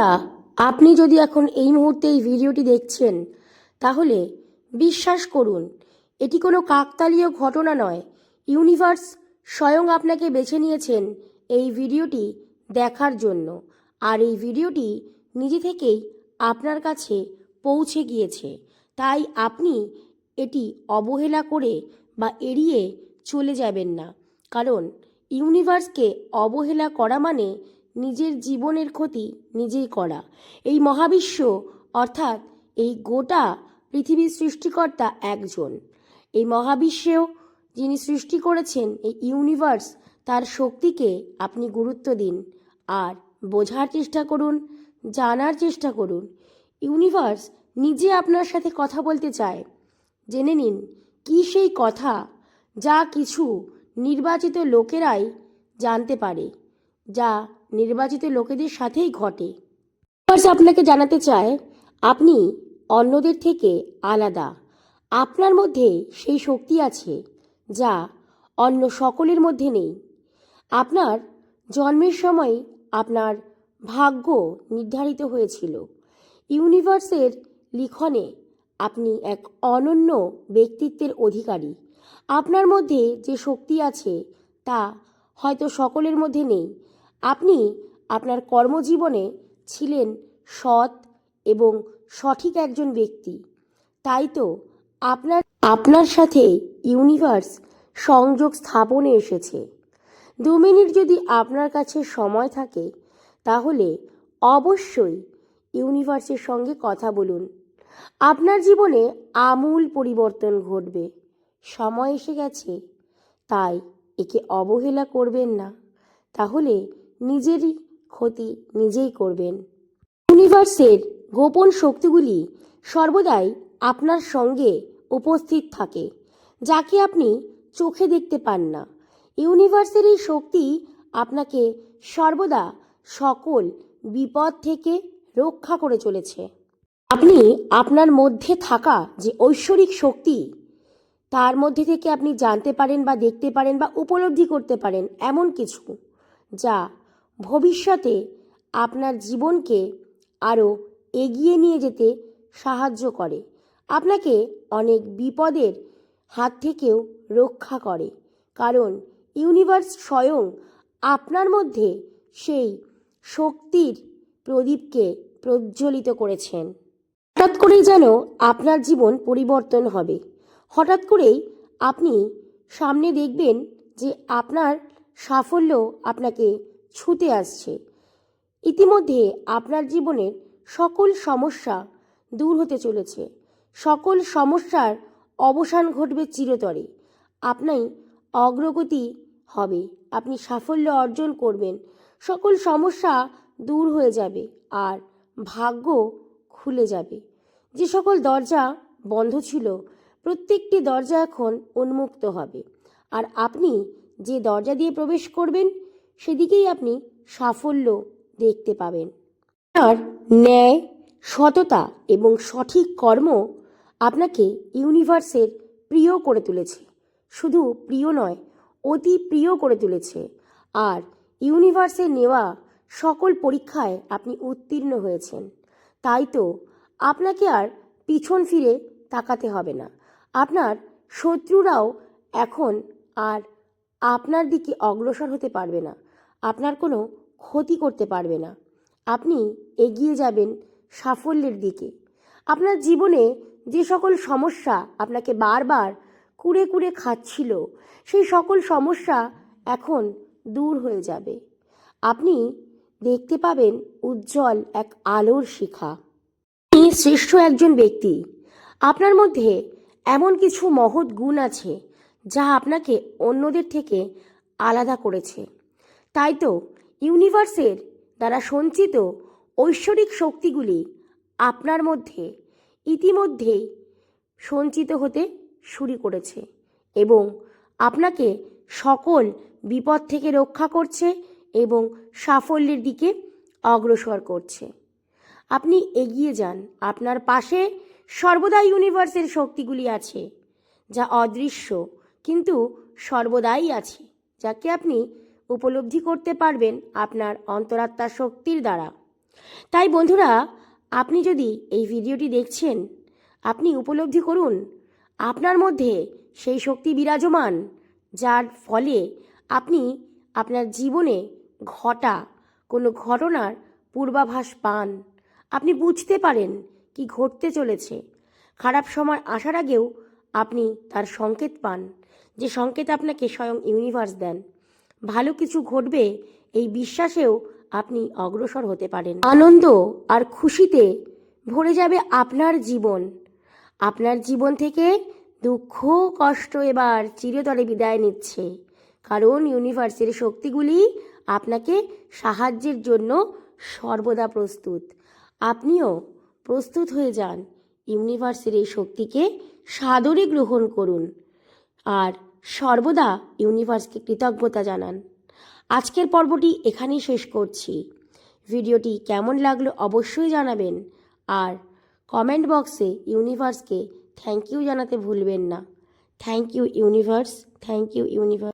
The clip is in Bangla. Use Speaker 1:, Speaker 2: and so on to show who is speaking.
Speaker 1: তা আপনি যদি এখন এই মুহূর্তে এই ভিডিওটি দেখছেন, তাহলে বিশ্বাস করুন, এটি কোনো কাকতালীয় ঘটনা নয়। ইউনিভার্স স্বয়ং আপনাকে বেছে নিয়েছেন এই ভিডিওটি দেখার জন্য। আর এই ভিডিওটি নিজে থেকেই আপনার কাছে পৌঁছে গিয়েছে। তাই আপনি এটি অবহেলা করে বা এড়িয়ে চলে যাবেন না। কারণ ইউনিভার্সকে অবহেলা করা মানে নিজের জীবনের ক্ষতি নিজেই করা। এই মহাবিশ্ব, অর্থাৎ এই গোটা পৃথিবীর সৃষ্টিকর্তা একজন। এই মহাবিশ্বেও যিনি সৃষ্টি করেছেন এই ইউনিভার্স তার শক্তিকে আপনি গুরুত্ব দিন আর বোঝার চেষ্টা করুন, জানার চেষ্টা করুন। ইউনিভার্স নিজে আপনার সাথে কথা বলতে চায়। জেনে নিন, কি সেই কথা যা কিছু নির্বাচিত লোকেরাই জানতে পারে, যা নির্বাচিত লোকেদের সাথেই ঘটে। আপনাকে জানাতে চায়, আপনি অন্যদের থেকে আলাদা। আপনার মধ্যে সেই শক্তি আছে যা অন্য সকলের মধ্যে নেই। আপনার জন্মের সময় আপনার ভাগ্য নির্ধারিত হয়েছিল। ইউনিভার্সের লিখনে আপনি এক অনন্য ব্যক্তিত্বের অধিকারী। আপনার মধ্যে যে শক্তি আছে তা হয়তো সকলের মধ্যে নেই। আপনি আপনার কর্মজীবনে ছিলেন সৎ এবং সঠিক একজন ব্যক্তি। তাই তো আপনার আপনার সাথে ইউনিভার্স সংযোগ স্থাপনে এসেছে। দু মিনিট যদি আপনার কাছে সময় থাকে, তাহলে অবশ্যই ইউনিভার্সের সঙ্গে কথা বলুন। আপনার জীবনে আমূল পরিবর্তন ঘটবে। সময় এসে গেছে, তাই একে অবহেলা করবেন না। তাহলে নিজেরই ক্ষতি নিজেই করবেন। ইউনিভার্সের গোপন শক্তিগুলি সর্বদাই আপনার সঙ্গে উপস্থিত থাকে, যাকে আপনি চোখে দেখতে পান না। ইউনিভার্সের এই শক্তি আপনাকে সর্বদা সকল বিপদ থেকে রক্ষা করে চলেছে। আপনি আপনার মধ্যে থাকা যে ঐশ্বরিক শক্তি, তার মধ্যে থেকে আপনি জানতে পারেন বা দেখতে পারেন বা উপলব্ধি করতে পারেন এমন কিছু, যা ভবিষ্যতে আপনার জীবনকে আরও এগিয়ে নিয়ে যেতে সাহায্য করে। আপনাকে অনেক বিপদের হাত থেকেও রক্ষা করে। কারণ ইউনিভার্স স্বয়ং আপনার মধ্যে সেই শক্তির প্রদীপকে প্রজ্বলিত করেছেন। হঠাৎ করেই যেন আপনার জীবন পরিবর্তন হবে। হঠাৎ করেই আপনি সামনে দেখবেন যে আপনার সাফল্য আপনাকে ছুতে আসছে। ইতিমধ্যে আপনার জীবনের সকল সমস্যা দূর হতে চলেছে। সকল সমস্যার অবসান ঘটবে চিরতরে। আপনাই অগ্রগতি হবে। আপনি সাফল্য অর্জন করবেন। সকল সমস্যা দূর হয়ে যাবে আর ভাগ্য খুলে যাবে। যে সকল দরজা বন্ধ ছিল, প্রত্যেকটি দরজা এখন উন্মুক্ত হবে। আর আপনি যে দরজা দিয়ে প্রবেশ করবেন সেদিকেই আপনি সাফল্য দেখতে পাবেন। আর ন্যায়, সততা এবং সঠিক কর্ম আপনাকে ইউনিভার্সের প্রিয় করে তুলেছে। শুধু প্রিয় নয়, অতি প্রিয় করে তুলেছে। আর ইউনিভার্সের নেওয়া সকল পরীক্ষায় আপনি উত্তীর্ণ হয়েছেন। তাই তো আপনাকে আর পিছন ফিরে তাকাতে হবে না। আপনার শত্রুরাও এখন আর আপনার দিকে অগ্রসর হতে পারবে না। আপনার কোনো ক্ষতি করতে পারবে না। আপনি এগিয়ে যাবেন সাফল্যের দিকে। আপনার জীবনে যে সকল সমস্যা আপনাকে বারবার কুড়ে কুড়ে খাচ্ছিল, সেই সকল সমস্যা এখন দূর হয়ে যাবে। আপনি দেখতে পাবেন উজ্জ্বল এক আলোর শিখা। আপনি শ্রেষ্ঠ একজন ব্যক্তি। আপনার মধ্যে এমন কিছু মহৎ গুণ আছে, যা আপনাকে অন্যদের থেকে আলাদা করেছে। তাই তো ইউনিভার্সের দ্বারা সঞ্চিত ঐশ্বরিক শক্তিগুলি আপনার মধ্যে ইতিমধ্যেই সঞ্চিত হতে শুরু করেছে এবং আপনাকে সকল বিপদ থেকে রক্ষা করছে এবং সাফল্যের দিকে অগ্রসর করছে। আপনি এগিয়ে যান। আপনার পাশে সর্বদা ইউনিভার্সের শক্তিগুলি আছে, যা অদৃশ্য, কিন্তু সর্বদাই আছে, যাকে আপনি উপলব্ধি করতে পারবেন আপনার অন্তরাত্মা শক্তির দ্বারা। তাই বন্ধুরা, আপনি যদি এই ভিডিওটি দেখছেন, আপনি উপলব্ধি করুন, আপনার মধ্যে সেই শক্তি বিরাজমান, যার ফলে আপনি আপনার জীবনে ঘটা কোনো ঘটনার পূর্বাভাস পান। আপনি বুঝতে পারেন কি ঘটতে চলেছে। খারাপ সময় আসার আগেও আপনি তার সংকেত পান, যে সংকেত আপনাকে স্বয়ং ইউনিভার্স দেন। ভালো কিছু ঘটবে, এই বিশ্বাসেও আপনি অগ্রসর হতে পারেন। আনন্দ আর খুশিতে ভরে যাবে আপনার জীবন। আপনার জীবন থেকে দুঃখ, কষ্ট এবার চিরতরে বিদায় নিচ্ছে। কারণ ইউনিভার্সের শক্তিগুলি আপনাকে সাহায্যের জন্য সর্বদা প্রস্তুত। আপনিও প্রস্তুত হয়ে যান। ইউনিভার্সের এই শক্তিকে সাদরে গ্রহণ করুন। আর সর্বদা ইউনিভার্সকে কৃতজ্ঞতা জানান। আজকের পর্বটি এখানেই শেষ করছি। ভিডিওটি কেমন লাগল অবশ্যই জানাবেন। আর কমেন্ট বক্সে ইউনিভার্সকে থ্যাংক ইউ জানাতে ভুলবেন না। Thank you universe, thank you universe.